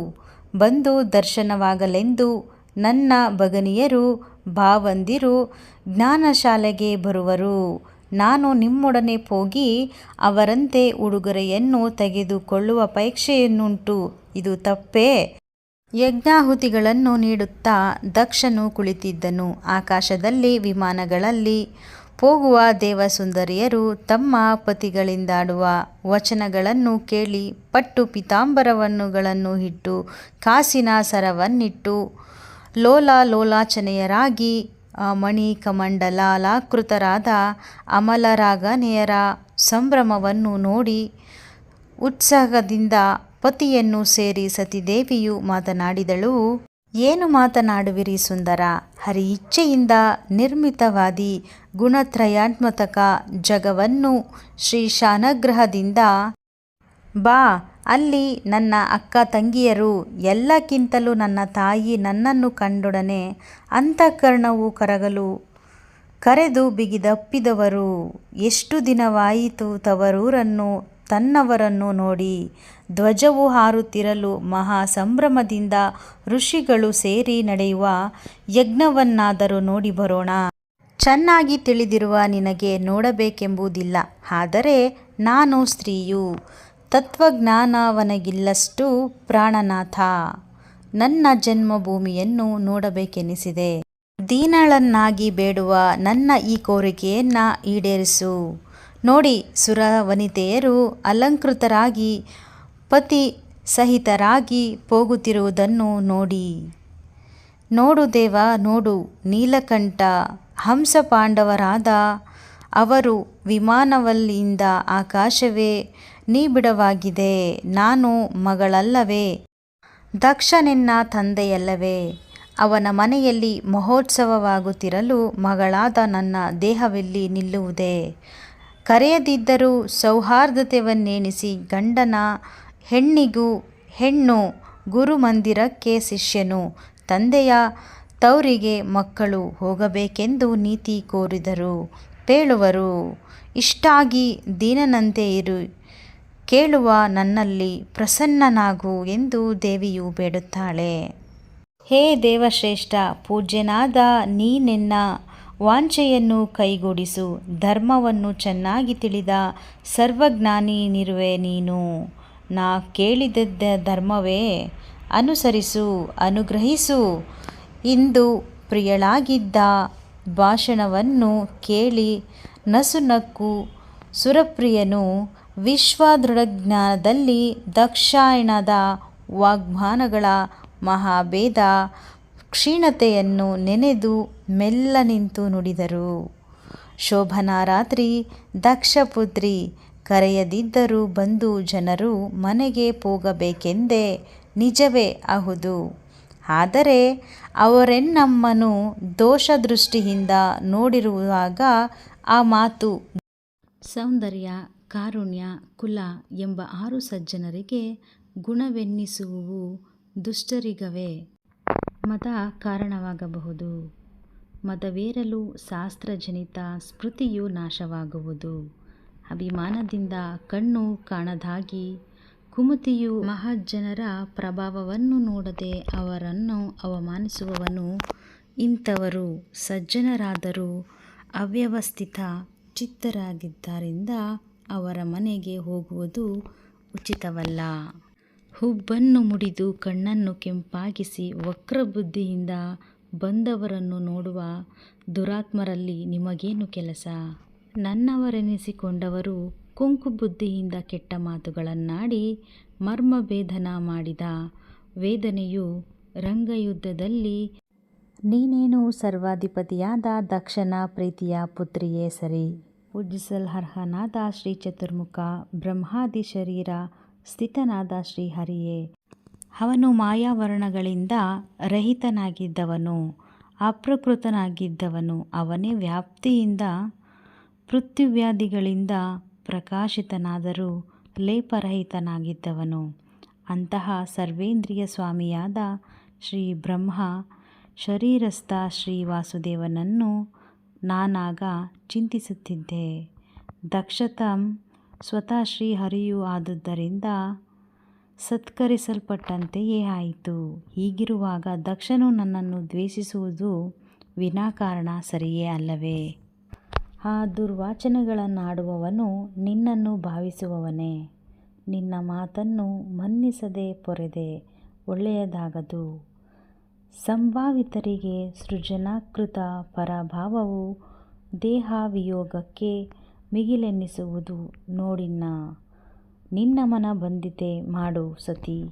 ಬಂದು ದರ್ಶನವಾಗಲೆಂದು ನನ್ನ ಭಗಿನಿಯರು ಭಾವಂದಿರು ಜ್ಞಾನಶಾಲೆಗೆ ಬರುವರು. ನಾನು ನಿಮ್ಮೊಡನೆ ಹೋಗಿ ಅವರಂತೆ ಉಡುಗೊರೆಯನ್ನು ತೆಗೆದುಕೊಳ್ಳುವ ಪರೀಕ್ಷೆಯನ್ನುಂಟು. ಇದು ತಪ್ಪೇ? ಯಜ್ಞಾಹುತಿಗಳನ್ನು ನೀಡುತ್ತಾ ದಕ್ಷನು ಕುಳಿತಿದ್ದನು. ಆಕಾಶದಲ್ಲಿ, ವಿಮಾನಗಳಲ್ಲಿ ಹೋಗುವ ದೇವಸುಂದರಿಯರು ತಮ್ಮ ಪತಿಗಳಿಂದಾಡುವ ವಚನಗಳನ್ನು ಕೇಳಿ ಪಟ್ಟು ಪೀತಾಂಬರವನ್ನುಗಳನ್ನು ಇಟ್ಟು ಕಾಸಿನ ಸರವನ್ನಿಟ್ಟು ಲೋಲ ಲೋಲಾಚನೆಯರಾಗಿ ಮಣಿ ಕಮಂಡಲಾಲಾಕೃತರಾದ ಅಮಲರಾಗನೆಯರ ಸಂಭ್ರಮವನ್ನು ನೋಡಿ ಉತ್ಸಾಹದಿಂದ ಪತಿಯನ್ನು ಸೇರಿ ಸತಿದೇವಿಯು ಮಾತನಾಡಿದಳು, ಏನು ಮಾತನಾಡುವಿರಿ ಸುಂದರ? ಹರಿ ಇಚ್ಛೆಯಿಂದ ನಿರ್ಮಿತವಾದಿ ಗುಣತ್ರಯಾತ್ಮತಕ ಜಗವನ್ನು ಶ್ರೀ ಶಾನಗ್ರಹದಿಂದ ಬಾ ಅಲ್ಲಿ ನನ್ನ ಅಕ್ಕ ತಂಗಿಯರು ಎಲ್ಲಕ್ಕಿಂತಲೂ ನನ್ನ ತಾಯಿ ನನ್ನನ್ನು ಕಂಡೊಡನೆ ಅಂತಃಕರ್ಣವು ಕರಗಲು ಕರೆದು ಬಿಗಿದಪ್ಪಿದವರು ಎಷ್ಟು ದಿನವಾಯಿತು ತವರೂರನ್ನು, ತನ್ನವರನ್ನು ನೋಡಿ ಧ್ವಜವು ಹಾರುತ್ತಿರಲು ಮಹಾ ಸಂಭ್ರಮದಿಂದ ಋಷಿಗಳು ಸೇರಿ ನಡೆಯುವ ಯಜ್ಞವನ್ನಾದರೂ ನೋಡಿ ಬರೋಣ. ಚೆನ್ನಾಗಿ ತಿಳಿದಿರುವ ನಿನಗೆ ನೋಡಬೇಕೆಂಬುದಿಲ್ಲ. ಆದರೆ ನಾನು ಸ್ತ್ರೀಯು. ತತ್ವಜ್ಞಾನವನಗಿಲ್ಲಷ್ಟು ಪ್ರಾಣನಾಥ. ನನ್ನ ಜನ್ಮಭೂಮಿಯನ್ನು ನೋಡಬೇಕೆನಿಸಿದೆ. ದೀನಳನ್ನಾಗಿ ಬೇಡುವ ನನ್ನ ಈ ಕೋರಿಕೆಯನ್ನು ಈಡೇರಿಸು. ನೋಡಿ ಸುರ ವನಿತೆಯರು ಅಲಂಕೃತರಾಗಿ ಪತಿ ಸಹಿತರಾಗಿ ಹೋಗುತ್ತಿರುವುದನ್ನು ನೋಡಿ. ನೋಡು ದೇವ, ನೋಡು, ನೀಲಕಂಠ ಹಂಸ ಪಾಂಡವರಾದ ಅವರು ವಿಮಾನವಲ್ಲಿಂದ ಆಕಾಶವೇ ನಿಬಿಡವಾಗಿದೆ. ನಾನು ಮಗಳಲ್ಲವೇ? ದಕ್ಷನೆನ್ನ ತಂದೆಯಲ್ಲವೇ? ಅವನ ಮನೆಯಲ್ಲಿ ಮಹೋತ್ಸವವಾಗುತ್ತಿರಲು ಮಗಳಾದ ನನ್ನ ದೇಹವೆಲ್ಲಿ ನಿಲ್ಲುವುದೇ? ಕರೆಯದಿದ್ದರೂ ಸೌಹಾರ್ದತೆವನ್ನೇಣಿಸಿ ಗಂಡನ ಹೆಣ್ಣಿಗೂ ಹೆಣ್ಣು ಗುರುಮಂದಿರಕ್ಕೆ ಶಿಷ್ಯನು, ತಂದೆಯ ತವರಿಗೆ ಮಕ್ಕಳು ಹೋಗಬೇಕೆಂದು ನೀತಿ ಕೋರಿದರು. ಪೇಳುವರು, ಇಷ್ಟಾಗಿ ದೀನನಂತೆ ಇರು. ಕೇಳುವ ನನ್ನಲ್ಲಿ ಪ್ರಸನ್ನನಾಗು ಎಂದು ದೇವಿಯು ಬೇಡುತ್ತಾಳೆ. ಹೇ ದೇವಶ್ರೇಷ್ಠ, ಪೂಜ್ಯನಾದ ನೀನೆನ್ನ ವಾಂಛೆಯನ್ನು ಕೈಗೂಡಿಸು, ಧರ್ಮವನ್ನು ಚೆನ್ನಾಗಿ ತಿಳಿದ ಸರ್ವಜ್ಞಾನಿ ನಿರುವೆ ನೀನು. ನಾ ಕೇಳಿದದ್ದ ಧರ್ಮವೇ, ಅನುಸರಿಸು, ಅನುಗ್ರಹಿಸು. ಇಂದು ಪ್ರಿಯಳಾಗಿದ್ದ ಭಾಷಣವನ್ನು ಕೇಳಿ ನಸುನಕ್ಕು ಸುರಪ್ರಿಯನು ವಿಶ್ವದೃಢಜ್ಞಾನದಲ್ಲಿ ದಕ್ಷಾಯಣದ ವಾಗ್ಮಾನಗಳ ಮಹಾಭೇದ ಕ್ಷೀಣತೆಯನ್ನು ನೆನೆದು ಮೆಲ್ಲ ನಿಂತು ನುಡಿದರು. ಶೋಭನಾ ರಾತ್ರಿ ದಕ್ಷಪುತ್ರಿ ಕರೆಯದಿದ್ದರೂ ಬಂದು ಜನರು ಮನೆಗೆ ಹೋಗಬೇಕೆಂದೇ ನಿಜವೇ ಅಹುದು. ಆದರೆ ಅವರೆನ್ನಮ್ಮನು ದೋಷದೃಷ್ಟಿಯಿಂದ ನೋಡಿರುವಾಗ ಆ ಮಾತು ಸೌಂದರ್ಯ ಕಾರುಣ್ಯ, ಕುಲ ಎಂಬ ಆರು ಸಜ್ಜನರಿಗೆ ಗುಣವೆನ್ನಿಸುವುವು ದುಷ್ಟರಿಗವೇ. ಮದ ಕಾರಣವಾಗಬಹುದು. ಮದವೇರಲು ಶಾಸ್ತ್ರಜನಿತ ಸ್ಮೃತಿಯು ನಾಶವಾಗುವುದು. ಅಭಿಮಾನದಿಂದ ಕಣ್ಣು ಕಾಣದಾಗಿ ಕುಮತಿಯು ಮಹಜ್ಜನರ ಪ್ರಭಾವವನ್ನು ನೋಡದೆ ಅವರನ್ನು ಅವಮಾನಿಸುವವನು ಇಂಥವರು. ಸಜ್ಜನರಾದರೂ ಅವ್ಯವಸ್ಥಿತ ಚಿತ್ತರಾಗಿದ್ದರಿಂದ ಅವರ ಮನೆಗೆ ಹೋಗುವುದು ಉಚಿತವಲ್ಲ. ಹುಬ್ಬನ್ನು ಮುಡಿದು ಕಣ್ಣನ್ನು ಕೆಂಪಾಗಿಸಿ ವಕ್ರಬುದ್ಧಿಯಿಂದ ಬಂದವರನ್ನು ನೋಡುವ ದುರಾತ್ಮರಲ್ಲಿ ನಿಮಗೇನು ಕೆಲಸ? ನನ್ನವರೆನಿಸಿಕೊಂಡವರು ಕುಂಕುಬುದ್ಧಿಯಿಂದ ಕೆಟ್ಟ ಮಾತುಗಳನ್ನಾಡಿ ಮರ್ಮಭೇದನ ಮಾಡಿದ ವೇದನೆಯು ರಂಗಯುದ್ಧದಲ್ಲಿ ನೀನೇನು ಸರ್ವಾಧಿಪತಿಯಾದ ದಕ್ಷನ ಪ್ರೀತಿಯ ಪುತ್ರಿಯೇ ಸರಿ. ಪೂಜಿಸಲರ್ಹನಾದ ಶ್ರೀ ಚತುರ್ಮುಖ, ಬ್ರಹ್ಮಾದಿ ಶರೀರ, ಸ್ಥಿತನಾದ ಶ್ರೀಹರಿಯೇ ಅವನು ಮಾಯಾವರಣಗಳಿಂದ ರಹಿತನಾಗಿದ್ದವನು, ಅಪ್ರಕೃತನಾಗಿದ್ದವನು, ಅವನೇ ವ್ಯಾಪ್ತಿಯಿಂದ, ಪೃಥ್ವಿವ್ಯಾಧಿಗಳಿಂದ ಪ್ರಕಾಶಿತನಾದರೂ ಲೇಪರಹಿತನಾಗಿದ್ದವನು. ಅಂತಹ ಸರ್ವೇಂದ್ರಿಯ ಸ್ವಾಮಿಯಾದ ಶ್ರೀ ಬ್ರಹ್ಮ, ಶರೀರಸ್ಥ ಶ್ರೀ ವಾಸುದೇವನನ್ನು ನಾನಾಗ ಚಿಂತಿಸುತ್ತಿದ್ದೆ. ದಕ್ಷತಂ ಸ್ವತಃ ಶ್ರೀಹರಿಯೂ ಆದುದರಿಂದ ಸತ್ಕರಿಸಲ್ಪಟ್ಟಂತೆಯೇ ಆಯಿತು. ಹೀಗಿರುವಾಗ ದಕ್ಷನು ನನ್ನನ್ನು ದ್ವೇಷಿಸುವುದು ವಿನಾಕಾರಣ ಸರಿಯೇ ಅಲ್ಲವೇ? ಆ ದುರ್ವಾಚನಗಳನ್ನಾಡುವವನು ನಿನ್ನನ್ನು ಭಾವಿಸುವವನೇ. ನಿನ್ನ ಮಾತನ್ನು ಮನ್ನಿಸದೆ ಪೊರೆದೆ ಒಳ್ಳೆಯದಾಗದು. ಸಂಭಾವಿತರಿಗೆ ಸೃಜನಾಕೃತ ಪರಭಾವವು ದೇಹವಿಯೋಗಕ್ಕೆ ಮಿಗಿಲೆನ್ನಿಸುವುದು ನೋಡಿನ್ನ. ನಿನ್ನ ಮನ ಬಂದಿತೆ ಮಾಡು ಸತಿ.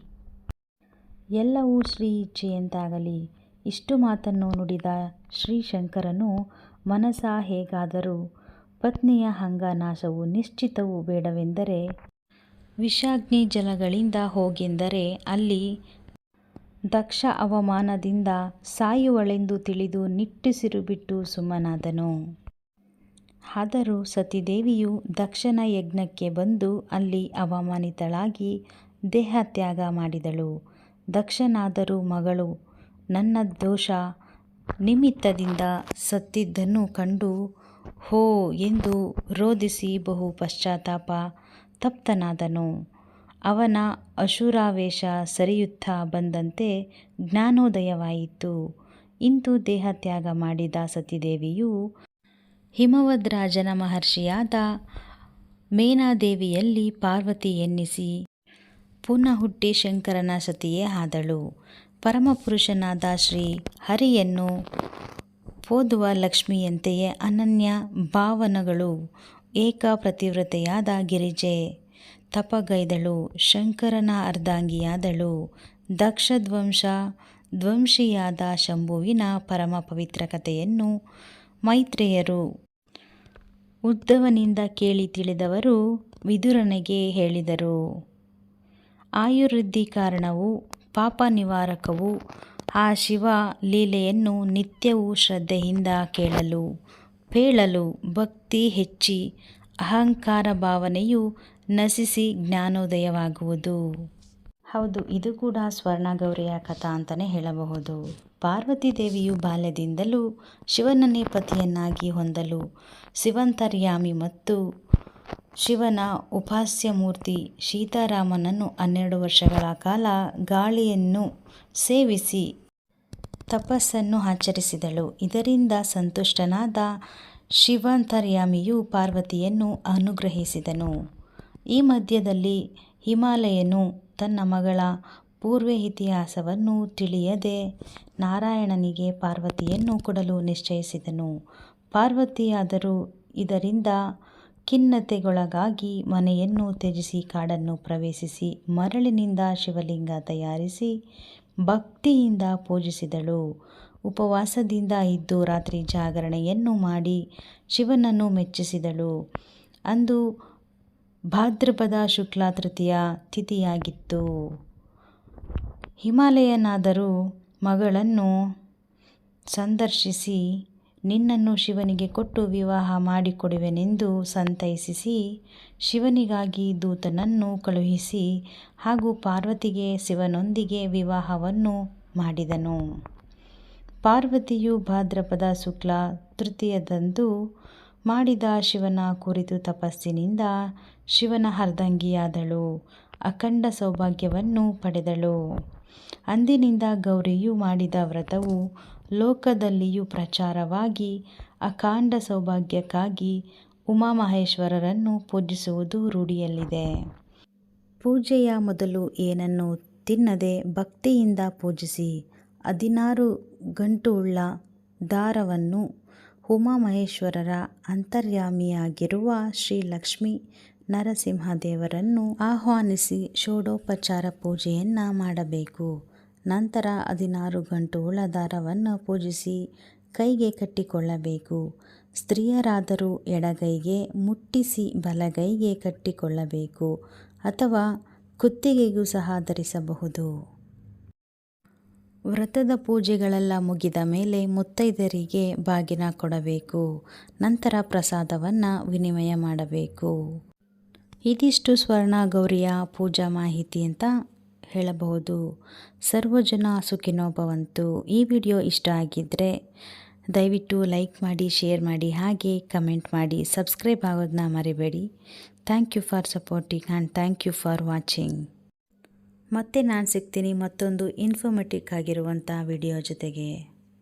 ಎಲ್ಲವೂ ಶ್ರೀ ಇಚ್ಛೆಯಂತಾಗಲಿ. ಇಷ್ಟು ಮಾತನ್ನು ನುಡಿದ ಶ್ರೀಶಂಕರನು ಮನಸ ಹೇಗಾದರೂ ಪತ್ನಿಯ ಅಂಗನಾಶವು ನಿಶ್ಚಿತವೂ ಬೇಡವೆಂದರೆ, ವಿಷಾಗ್ನಿ ಜಲಗಳಿಂದ ಹೋಗೆಂದರೆ ಅಲ್ಲಿ ದಕ್ಷ ಅವಮಾನದಿಂದ ಸಾಯುವಳೆಂದು ತಿಳಿದು ನಿಟ್ಟುಸಿರು ಬಿಟ್ಟು ಸುಮ್ಮನಾದನು. ಆದರೂ ಸತಿದೇವಿಯು ದಕ್ಷನ ಯಜ್ಞಕ್ಕೆ ಬಂದು ಅಲ್ಲಿ ಅವಮಾನಿತಳಾಗಿ ದೇಹತ್ಯಾಗ ಮಾಡಿದಳು. ದಕ್ಷನಾದರೂ ಮಗಳು, ನನ್ನ ದೋಷ ನಿಮಿತ್ತದಿಂದ ಸತ್ತಿದ್ದನ್ನು ಕಂಡು, ಹೋ ಎಂದು ರೋದಿಸಿ ಬಹು ಪಶ್ಚಾತ್ತಾಪ ತಪ್ತನಾದನು. ಅವನ ಅಶುರಾವೇಶ ಸರಿಯುತ್ತಾ ಬಂದಂತೆ ಜ್ಞಾನೋದಯವಾಯಿತು. ಇಂದು ದೇಹತ್ಯಾಗ ಮಾಡಿದ ಸತಿದೇವಿಯು ಹಿಮವದ್ರಾಜನ ಮಹರ್ಷಿಯಾದ ಮೇನಾದೇವಿಯಲ್ಲಿ ಪಾರ್ವತಿ ಎನ್ನಿಸಿ ಪುನಃ ಹುಟ್ಟಿ ಶಂಕರನ ಸತಿಯೇ ಆದಳು. ಪರಮಪುರುಷನಾದ ಶ್ರೀ ಹರಿಯನ್ನು ಓದುವ ಲಕ್ಷ್ಮಿಯಂತೆಯೇ ಅನನ್ಯ ಭಾವನಗಳು ಏಕ ಪ್ರತಿವ್ರತೆಯಾದ ಗಿರಿಜೆ. ತಪಗೈದಳು, ಶಂಕರನ ಅರ್ಧಾಂಗಿಯಾದಳು. ದಕ್ಷಧ್ವಂಸ ಧ್ವಂಸಿಯಾದ ಶಂಭುವಿನ ಪರಮ ಪವಿತ್ರ ಕಥೆಯನ್ನು ಮೈತ್ರೇಯರು ಉದ್ದವನಿಂದ ಕೇಳಿ ತಿಳಿದವರು ವಿದುರನಿಗೆ ಹೇಳಿದರು. ಆಯುರ್ವೃದ್ಧಿ ಕಾರಣವು ಪಾಪ ನಿವಾರಕವು ಆ ಶಿವ ಲೀಲೆಯನ್ನು ನಿತ್ಯವೂ ಶ್ರದ್ಧೆಯಿಂದ ಕೇಳಲು, ಪೇಳಲು ಭಕ್ತಿ ಹೆಚ್ಚಿ ಅಹಂಕಾರ ಭಾವನೆಯು ನಶಿಸಿ ಜ್ಞಾನೋದಯವಾಗುವುದು. ಹೌದು, ಇದು ಕೂಡ ಸ್ವರ್ಣಗೌರಿಯ ಕಥಾ ಅಂತಲೇ ಹೇಳಬಹುದು. ಪಾರ್ವತಿ ದೇವಿಯು ಬಾಲ್ಯದಿಂದಲೂ ಶಿವನನ್ನೇ ಪತಿಯನ್ನಾಗಿ ಹೊಂದಲು ಶಿವಂತರ್ಯಾಮಿ ಮತ್ತು ಶಿವನ ಉಪಾಸ್ಯ ಮೂರ್ತಿ ಸೀತಾರಾಮನನ್ನು ಹನ್ನೆರಡು ವರ್ಷಗಳ ಕಾಲ ಗಾಳಿಯನ್ನು ಸೇವಿಸಿ ತಪಸ್ಸನ್ನು ಆಚರಿಸಿದಳು. ಇದರಿಂದ ಸಂತುಷ್ಟನಾದ ಶಿವಂತರ್ಯಾಮಿಯು ಪಾರ್ವತಿಯನ್ನು ಅನುಗ್ರಹಿಸಿದನು. ಈ ಮಧ್ಯದಲ್ಲಿ ಹಿಮಾಲಯನು ತನ್ನ ಮಗಳ ಪೂರ್ವ ಇತಿಹಾಸವನ್ನು ತಿಳಿಯದೆ ನಾರಾಯಣನಿಗೆ ಪಾರ್ವತಿಯನ್ನು ಕೊಡಲು ನಿಶ್ಚಯಿಸಿದನು. ಪಾರ್ವತಿಯಾದರೂ ಇದರಿಂದ ಖಿನ್ನತೆಗೊಳಗಾಗಿ ಮನೆಯನ್ನು ತ್ಯಜಿಸಿ ಕಾಡನ್ನು ಪ್ರವೇಶಿಸಿ ಮರಳಿನಿಂದ ಶಿವಲಿಂಗ ತಯಾರಿಸಿ ಭಕ್ತಿಯಿಂದ ಪೂಜಿಸಿದಳು. ಉಪವಾಸದಿಂದ ಇದ್ದು ರಾತ್ರಿ ಜಾಗರಣೆಯನ್ನು ಮಾಡಿ ಶಿವನನ್ನು ಮೆಚ್ಚಿಸಿದಳು. ಅಂದು ಭಾದ್ರಪದ ಶುಕ್ಲ ತೃತೀಯ ತಿಥಿಯಾಗಿತ್ತು. ಹಿಮಾಲಯನಾದರೂ ಮಗಳನ್ನು ಸಂದರ್ಶಿಸಿ, ನಿನ್ನನ್ನು ಶಿವನಿಗೆ ಕೊಟ್ಟು ವಿವಾಹ ಮಾಡಿಕೊಡುವೆನೆಂದು ಸಂತೈಸಿಸಿ, ಶಿವನಿಗಾಗಿ ದೂತನನ್ನು ಕಳುಹಿಸಿ ಹಾಗೂ ಪಾರ್ವತಿಗೆ ಶಿವನೊಂದಿಗೆ ವಿವಾಹವನ್ನು ಮಾಡಿದನು. ಪಾರ್ವತಿಯು ಭಾದ್ರಪದ ಶುಕ್ಲ ತೃತೀಯದಂದು ಮಾಡಿದ ಶಿವನ ಕುರಿತು ತಪಸ್ಸಿನಿಂದ ಶಿವನ ಅರ್ಧಾಂಗಿಯಾದಳು ಅಖಂಡ ಸೌಭಾಗ್ಯವನ್ನು ಪಡೆದಳು. ಅಂದಿನಿಂದ ಗೌರಿಯು ಮಾಡಿದ ವ್ರತವು ಲೋಕದಲ್ಲಿಯೂ ಪ್ರಚಾರವಾಗಿ ಅಖಂಡ ಸೌಭಾಗ್ಯಕ್ಕಾಗಿ ಉಮಾಮಹೇಶ್ವರರನ್ನು ಪೂಜಿಸುವುದು ರೂಢಿಯಲ್ಲಿದೆ. ಪೂಜೆಯ ಮೊದಲು ಏನನ್ನು ತಿನ್ನದೆ ಭಕ್ತಿಯಿಂದ ಪೂಜಿಸಿ ಹದಿನಾರು ಗಂಟುಳ್ಳ ದಾರವನ್ನು ಉಮಾಮಹೇಶ್ವರರ ಅಂತರ್ಯಾಮಿಯಾಗಿರುವ ಶ್ರೀ ಲಕ್ಷ್ಮೀ ನರಸಿಂಹದೇವರನ್ನು ಆಹ್ವಾನಿಸಿ ಷೋಡೋಪಚಾರ ಪೂಜೆಯನ್ನು ಮಾಡಬೇಕು. ನಂತರ ಹದಿನಾರು ಗಂಟು ದಾರವನ್ನು ಪೂಜಿಸಿ ಕೈಗೆ ಕಟ್ಟಿಕೊಳ್ಳಬೇಕು. ಸ್ತ್ರೀಯರಾದರೂ ಎಡಗೈಗೆ ಮುಟ್ಟಿಸಿ ಬಲಗೈಗೆ ಕಟ್ಟಿಕೊಳ್ಳಬೇಕು ಅಥವಾ ಕುತ್ತಿಗೆಗೂ ಸಹ ಧರಿಸಬಹುದು. ವ್ರತದ ಪೂಜೆಗಳೆಲ್ಲ ಮುಗಿದ ಮೇಲೆ ಮುತ್ತೈದರಿಗೆ ಬಾಗಿನ ಕೊಡಬೇಕು. ನಂತರ ಪ್ರಸಾದವನ್ನು ವಿನಿಮಯ ಮಾಡಬೇಕು. ಇದಿಷ್ಟು ಸ್ವರ್ಣ ಗೌರಿಯ ಪೂಜಾ ಮಾಹಿತಿ ಅಂತ ಹೇಳಬಹುದು. ಸರ್ವಜನ ಸುಖಿನೋಭವಂತು ಸುಖಿನೋ ಈ ವಿಡಿಯೋ ಇಷ್ಟ ಆಗಿದ್ದರೆ ದಯವಿಟ್ಟು ಲೈಕ್ ಮಾಡಿ, ಶೇರ್ ಮಾಡಿ, ಹಾಗೆ ಕಮೆಂಟ್ ಮಾಡಿ, ಸಬ್ಸ್ಕ್ರೈಬ್ ಆಗೋದನ್ನ ಮರಿಬೇಡಿ. Thank you for supporting and thank you for watching. ಮತ್ತೆ ನಾನು ಸಿಗ್ತೀನಿ ಮತ್ತೊಂದು ಇನ್ಫಾರ್ಮೆಟಿಕ್ ಆಗಿರುವಂಥ ವಿಡಿಯೋ ಜೊತೆಗೆ.